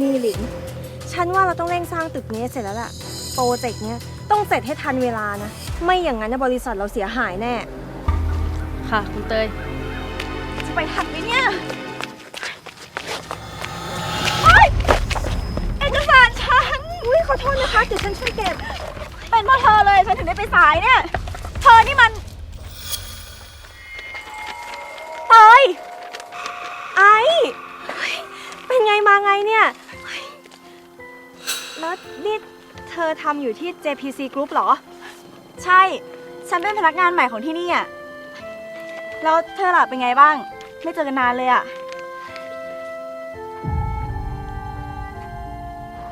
นี่หลิน ฉันว่าเราต้องเร่งสร้างตึกนี้ให้เสร็จแล้วล่ะ โปรเจกต์เนี้ยต้องเสร็จให้ทันเวลานะ ไม่อย่างนั้นนะบริษัทเราเสียหายแน่ ค่ะ คุณเตย จะไปทันไหมเนี่ยเฮ้ยเอกสารฉัน อุ้ยขอโทษนะคะ เดี๋ยวฉันช่วยเก็บ เป็นเพราะเธอเลยฉันถึงได้ไปสายเนี่ย เธอนี่มันเตยไอเฮ้ยเป็นไงมาไงเนี่ยเฮ้ย แล้วนี่เธอทำอยู่ที่ JPC Group เหรอ ใช่ ฉันเป็นพนักงานใหม่ของที่นี่อะ แล้วเธอล่ะเป็นไงบ้าง ไม่เจอกันนานเลยอะ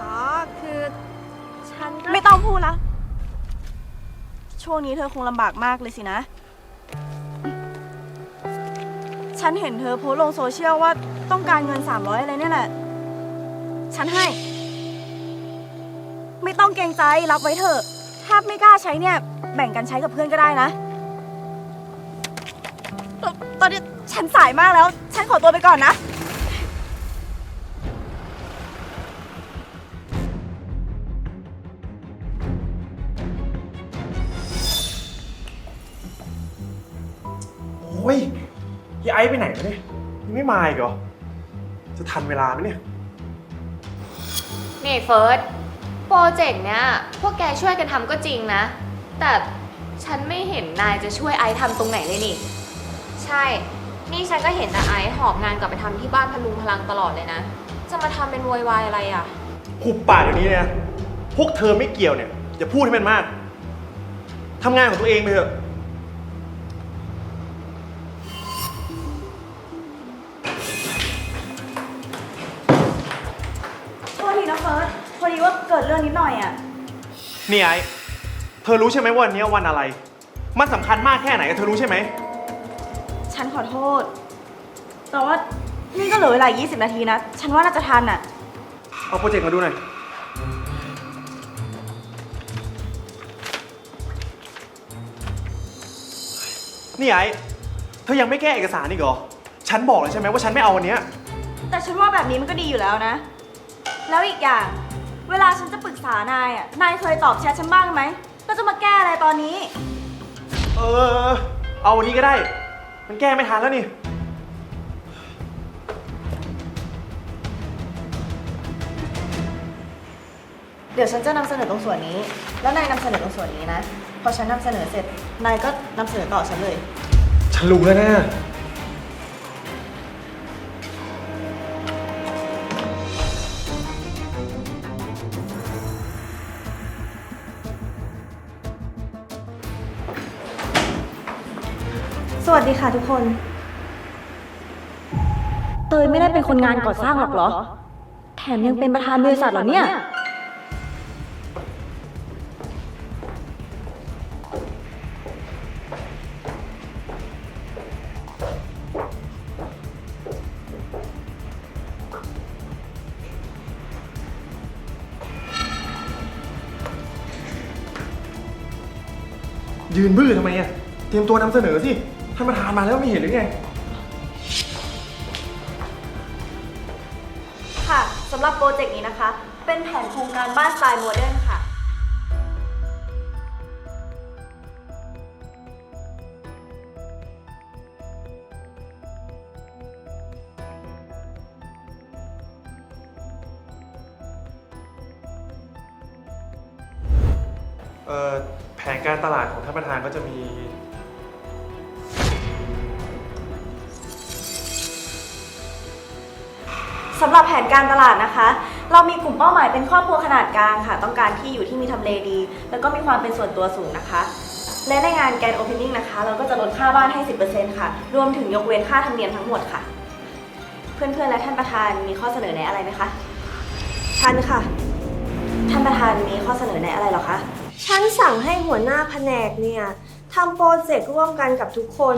อ๋อ คือ ฉันก็ไม่ต้องพูดละช่วงนี้เธอคงลำบากมากเลยสินะ ฉันเห็นเธอโพสต์ลงโซเชียลว่าต้องการเงิน 300 อะไรเนี่ยแหละ ฉันให้ไม่ ต้องเกรงใจรับไว้เถอะ ถ้าไม่กล้าใช้เนี่ย แบ่งกันใช้กับเพื่อนก็ได้นะตตอนนี้ฉันสายมากแล้ว ฉันขอตัวไปก่อนนะโอ้ยพี่ไอซ์ไปไหนวะเนี่ยยังไม่มาอีกเหรอ จะทันเวลาไหมเนี่ย นี่เฟิร์ส โปรเจกต์เนี้ยพวกแกช่วยกันทำก็จริงนะ แต่ฉันไม่เห็นนายจะช่วยไอซ์ทำตรงไหนเลยนี่ ใช่ นี่ฉันก็เห็นแต่ไอซ์หอบงานกลับไปทำที่บ้านพลุงพลังตลอดเลยนะ จะมาทำเป็นโวยวายอะไรอะ หุบปากเดี๋ยวนี้เนี่ยพวกเธอไม่เกี่ยวเนี่ย อย่าพูดให้มันมาก ทำงานของตัวเองไปเถอะ ดีว่าเกิดเรื่องนิดหน่อยอะนี่ไอ้เธอรู้ใช่ไหมว่าวันนี้วันอะไร มันสำคัญมากแค่ไหนเธอรู้ใช่ไหม ฉันขอโทษ แต่ว่านี่ก็เหลือเวลา 20 นาทีนะ ฉันว่าน่าจะทันอะเอาโปรเจกต์มาดูหน่อย นี่ไอ้เธอยังไม่แก้เอกสารอีกเหรอ ฉันบอกเลยใช่ไหมว่าฉันไม่เอาวันเนี้ยแต่ฉันว่าแบบนี้มันก็ดีอยู่แล้วนะ แล้วอีกอย่าง เวลาฉันจะปรึกษานายอะ นายเคยตอบแชทฉันบ้างไหม ก็จะมาแก้อะไรตอนนี้ เออ เอาวันนี้ก็ได้ มันแก้ไม่ทันแล้วนี่ เดี๋ยวฉันจะนำเสนอตรงส่วนนี้ แล้วนายนำเสนอตรงส่วนนี้นะ พอฉันนำเสนอเสร็จ นายก็นำเสนอต่อฉันเลย ฉันรู้แล้วนะ วัสดีค่ะทุกคน เตยไม่ได้เป็นคนงานก่อสร้างหรอกเหรอ แถมยังเป็นประธานบริษัทเหรอเนี่ย ยืนบื้อทำไมอะเตรียมตัวนำเสนอสิ ท่านประธานมาแล้วไม่เห็นหรือไง ค่ะสำหรับโปรเจกต์นี้นะคะ เป็นแผนโครงการบ้านสไตล์โมเดิร์นค่ะ เอ่อแผนการตลาดของท่านประธานก็จะมี สำหรับแผนการตลาดนะคะ เรามีกลุ่มเป้าหมายเป็นครอบครัวขนาดกลางค่ะ ต้องการที่อยู่ที่มีทำเลดี แล้วก็มีความเป็นส่วนตัวสูงนะคะ และในงานแกนโอเพนนิ่งนะคะ เราก็จะลดค่าบ้านให้ 10%ค่ะ รวมถึงยกเว้นค่าธรรมเนียมทั้งหมดค่ะ เพื่อนๆและท่านประธานมีข้อเสนอแนะอะไรไหมคะฉันค่ะ ท่านประธานมีข้อเสนอแนะอะไรหรอคะ ฉันสั่งให้หัวหน้าแผนกเนี่ยทำโปรเจกต์ร่วมกันกับทุกคน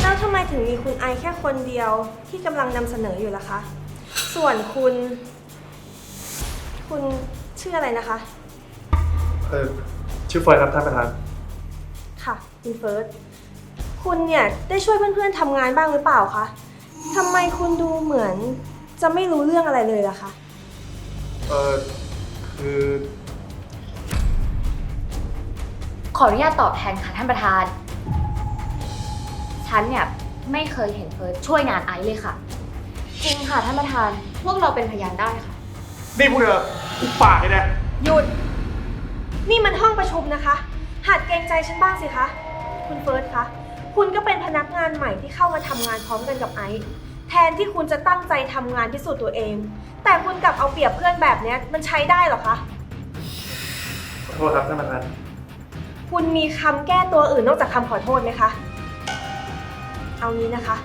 แล้วทำไมถึงมีคุณไอแค่คนเดียวที่กำลังนำเสนออยู่ล่ะคะ ส่วนคุณ คุณชื่ออะไรนะคะ เออชื่อเฟิร์นครับท่านประธาน ค่ะคุณเฟิร์สคุณเนี่ยได้ช่วยเพื่อนๆทำงานบ้างหรือเปล่าคะทำไมคุณดูเหมือนจะไม่รู้เรื่องอะไรเลยล่ะคะ เออคือ ขออนุญาตตอบแทนค่ะท่านประธาน ฉันเนี่ยไม่เคยเห็นเฟิร์สช่วยงานไอซ์เลยค่ะ จริงค่ะท่านประธาน พวกเราเป็นพยานได้ค่ะ นี่พวกเธออุบปากเลยนะ หยุด นี่มันห้องประชุมนะคะ หัดเกรงใจฉันบ้างสิคะ คุณเฟิร์สคะ คุณก็เป็นพนักงานใหม่ที่เข้ามาทำงานพร้อมกันกับไอซ์ แทนที่คุณจะตั้งใจทำงานพิสูจน์ตัวเอง แต่คุณกลับเอาเปรียบเพื่อนแบบเนี้ยมันใช้ได้เหรอคะ ขอโทษครับท่านประธาน คุณมีคำแก้ตัวอื่นนอกจากคำขอโทษไหมคะ เอางี้นะคะ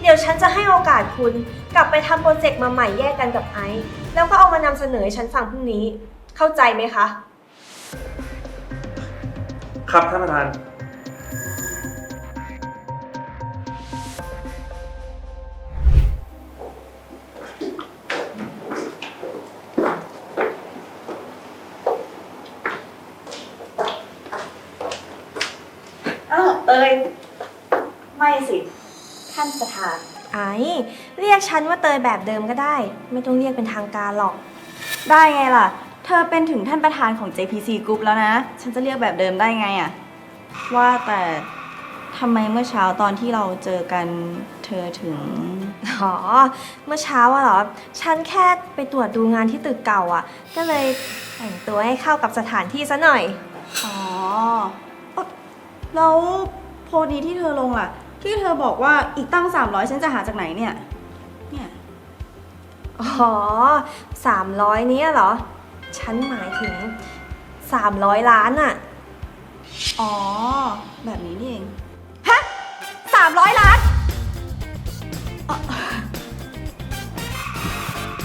เดี๋ยวฉันจะให้โอกาสคุณ กลับไปทำโปรเจกต์มาใหม่แยกกันกับไอซ์แล้วก็เอามานำเสนอให้ฉันฟังพรุ่งนี้ เข้าใจไหมคะ ครับท่านประธาน ไอซ์เรียกฉันว่าเตยแบบเดิมก็ได้ ไม่ต้องเรียกเป็นทางการหรอก ได้ไงล่ะ เธอเป็นถึงท่านประธานของ JPC Group แล้วนะ ฉันจะเรียกแบบเดิมได้ไงอะว่าแต่ทำไมเมื่อเช้าตอนที่เราเจอกันเธอถึง อ๋อ เมื่อเช้าอะเหรอ ฉันแค่ไปตรวจดูงานที่ตึกเก่าอะก็เลยแต่งตัวให้เข้ากับสถานที่ซะหน่อย อ๋อ แล้วโพสต์นี้ที่เธอลงล่ะ ที่เธอบอกว่าอีกตั้ง 300 ฉันจะหาจากไหนเนี่ย เนี่ย อ๋อสามร้อยนี้ยเหรอ ฉันหมายถึงสามร้อยล้านอะอ๋อ แบบนี้นี่เอง ฮะสามร้อยล้านเอ่อ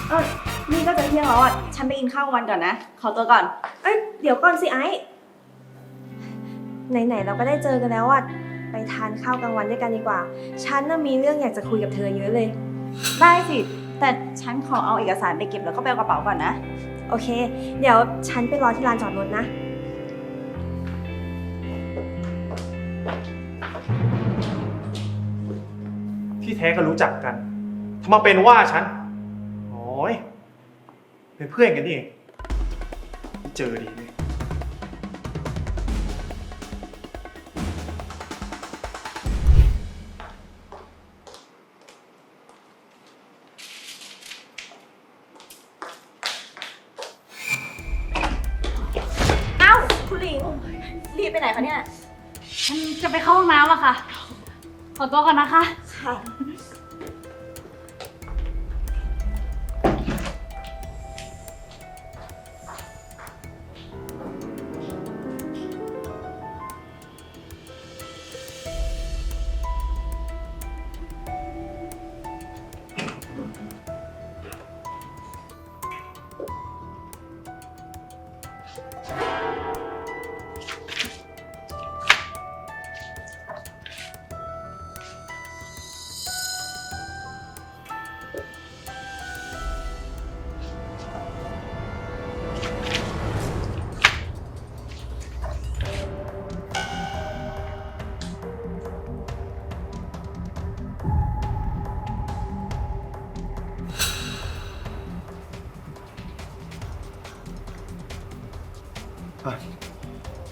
เออนี่ก็จะเที่ยงแล้วอะ ฉันไปกินข้าววันก่อนนะ ขอตัวก่อน เอ้ย เดี๋ยวก่อนสิไอซ์ไหนๆเราก็ได้เจอกันแล้วอะ ไปทานข้าวกลางวันด้วยกันดีกว่า ฉันน่ะมีเรื่องอยากจะคุยกับเธอเยอะเลย ได้สิ แต่ฉันขอเอาเอกสารไปเก็บแล้วก็ไปเอากระเป๋าก่อนนะ โอเค เดี๋ยวฉันไปรอที่ลานจอดรถนะ ที่แท้ก็รู้จักกันทำไมาเป็นว่าฉัน โอ้ยเป็นเพื่อนกันนี่เองเจอดีเลย ไหนคะเนี่ย ฉันจะไปเข้าห้องน้ำอะค่ะ ขอตัวก่อนนะคะ ค่ะอะ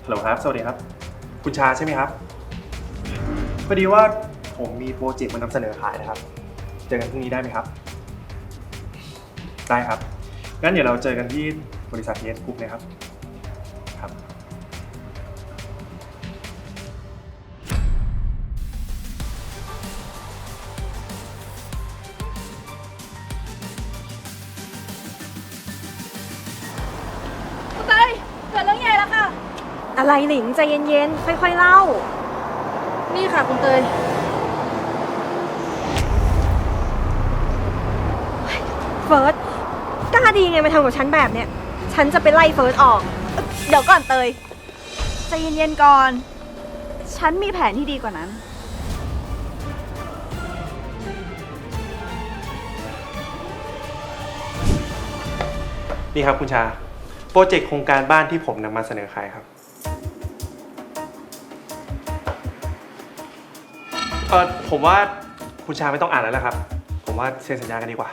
ฮัลโหลครับ สวัสดีครับ คุณชาใช่ไหมครับ พอดีว่าผมมีโปรเจกต์มานำเสนอขายนะครับ เจอกันพรุ่งนี้ได้ไหมครับ ได้ครับ งั้นเดี๋ยวเราเจอกันที่บริษัทเอสกรุ๊ปนะครับ อะไรหลิงใจเย็นๆ ค่อยๆเล่า นี่ค่ะคุณเตย เฟิร์สกล้าดีไงมาทำกับฉันแบบเนี้ย ฉันจะไปไล่เฟิร์สออก เดี๋ยวก่อนเตย ใจเย็นๆก่อน ฉันมีแผนที่ดีกว่านั้น นี่ครับคุณชา โปรเจกต์โครงการบ้านที่ผมนำมาเสนอขายครับ เออผมว่าคุณชาไม่ต้องอ่านแล้วแหละครับ ผมว่าเซ็นสัญญากันดีกว่า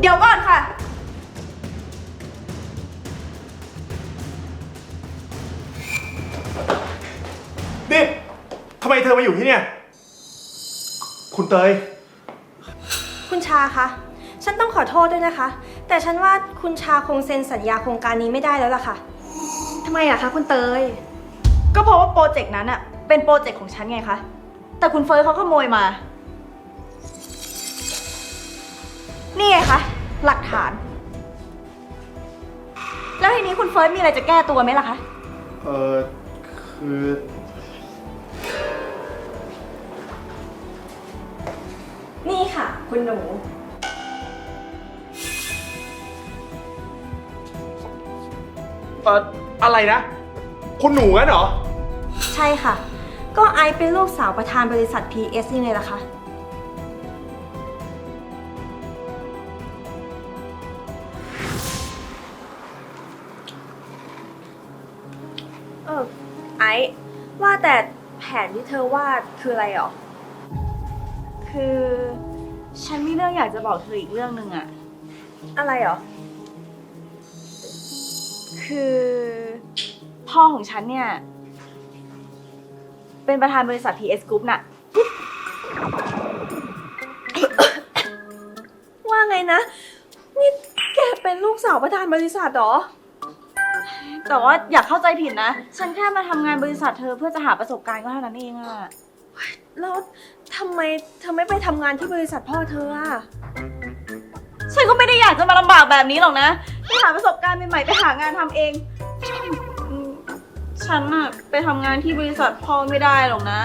เดี๋ยวก่อนค่ะ นี่ทำไมเธอมาอยู่ที่เนี่ย คุณเตย คุณชาคะ ฉันต้องขอโทษด้วยนะคะ แต่ฉันว่าคุณชาคงเซ็นสัญญาโครงการนี้ไม่ได้แล้วล่ะค่ะ ทำไมอะคะคุณเตย ก็เพราะว่าโปรเจกต์นั้นอะเป็นโปรเจกต์ของฉันไงคะ แต่คุณเฟิร์สเขาขโมยมา นี่ไงคะ หลักฐาน แล้วทีนี้คุณเฟิร์สมีอะไรจะแก้ตัวไหมล่ะคะ เออคือ นี่ค่ะ คุณหนู เอออะไรนะ คุณหนูงั้นเหรอ ใช่ค่ะ ก็ไอซ์เป็นลูกสาวประธานบริษัท PS ยังไงล่ะคะ เออไอซ์ว่าแต่แผนที่เธอวาดคืออะไรหรอ คือ ฉันมีเรื่องอยากจะบอกเธออีกเรื่องหนึ่งอะอะไรหรอ คือ พ่อของฉันเนี่ย เป็นประธานบริษัท PS Group น่ะ ว่าไงนะ นี่แกเป็นลูกสาวประธานบริษัทเหรอ แต่ว่าอย่าเข้าใจผิดนะ ฉันแค่มาทำงานบริษัทเธอเพื่อจะหาประสบการณ์ก็เท่านั้นเองอะแล้วทำไมเธอไม่ไปทำงานที่บริษัทพ่อเธออะ ฉันก็ไม่ได้อยากจะมาลำบากแบบนี้หรอกนะ ไปหาประสบการณ์ใหม่ๆไปหางานทำเองอืมฉันอะไปทำงานที่บริษัทพ่อไม่ได้หรอกนะ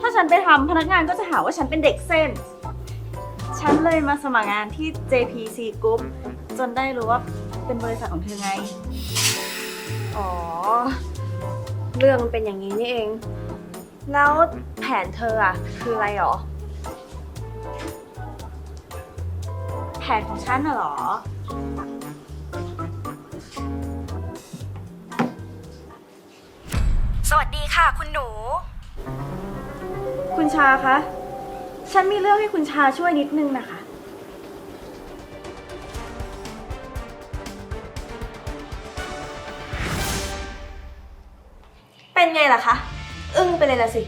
ถ้าฉันไปทำพนักงานก็จะหาว่าฉันเป็นเด็กเส้น ฉันเลยมาสมัครงานที่ JPC Group จนได้รู้ว่าเป็นบริษัทของเธอไง อ๋อ เรื่องมันเป็นอย่างนี้นี่เอง แล้วแผนเธออะคืออะไรหรอ แผนของฉันน่ะเหรอ วัสดีค่ะ คุณหนู คุณชาคะ ฉันมีเรื่องให้คุณชาช่วยนิดนึงนะคะ เป็นไงล่ะคะ อึ้งไปเลยละสิ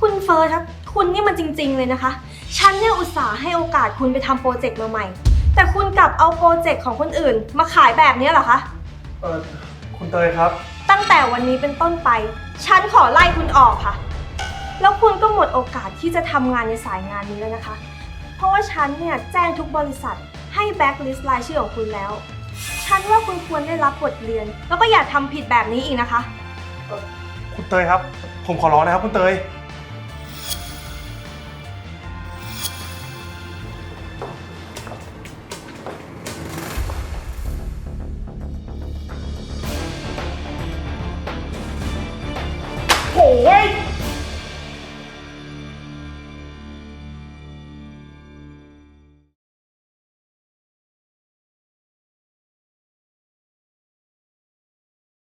คุณเฟิร์สครับ คุณนี่มันจริง ๆ เลยนะคะ ฉันเนี่ยอุตส่าห์ให้โอกาสคุณไปทำโปรเจกต์มาใหม่ แต่คุณกลับเอาโปรเจกต์ของคนอื่น มาขายแบบนี้เหรอคะ เออคุณเตยครับ ตั้งแต่วันนี้เป็นต้นไป ฉันขอไล่คุณออกค่ะ แล้วคุณก็หมดโอกาสที่จะทำงานในสายงานนี้แล้วนะคะ เพราะว่าฉันเนี่ยแจ้งทุกบริษัทให้แบ็กลิสต์รายชื่อของคุณแล้ว ฉันว่าคุณควรได้รับบทเรียน แล้วก็อย่าทำผิดแบบนี้อีกนะคะ คุณเตยครับ ผมขอร้องนะครับคุณเตย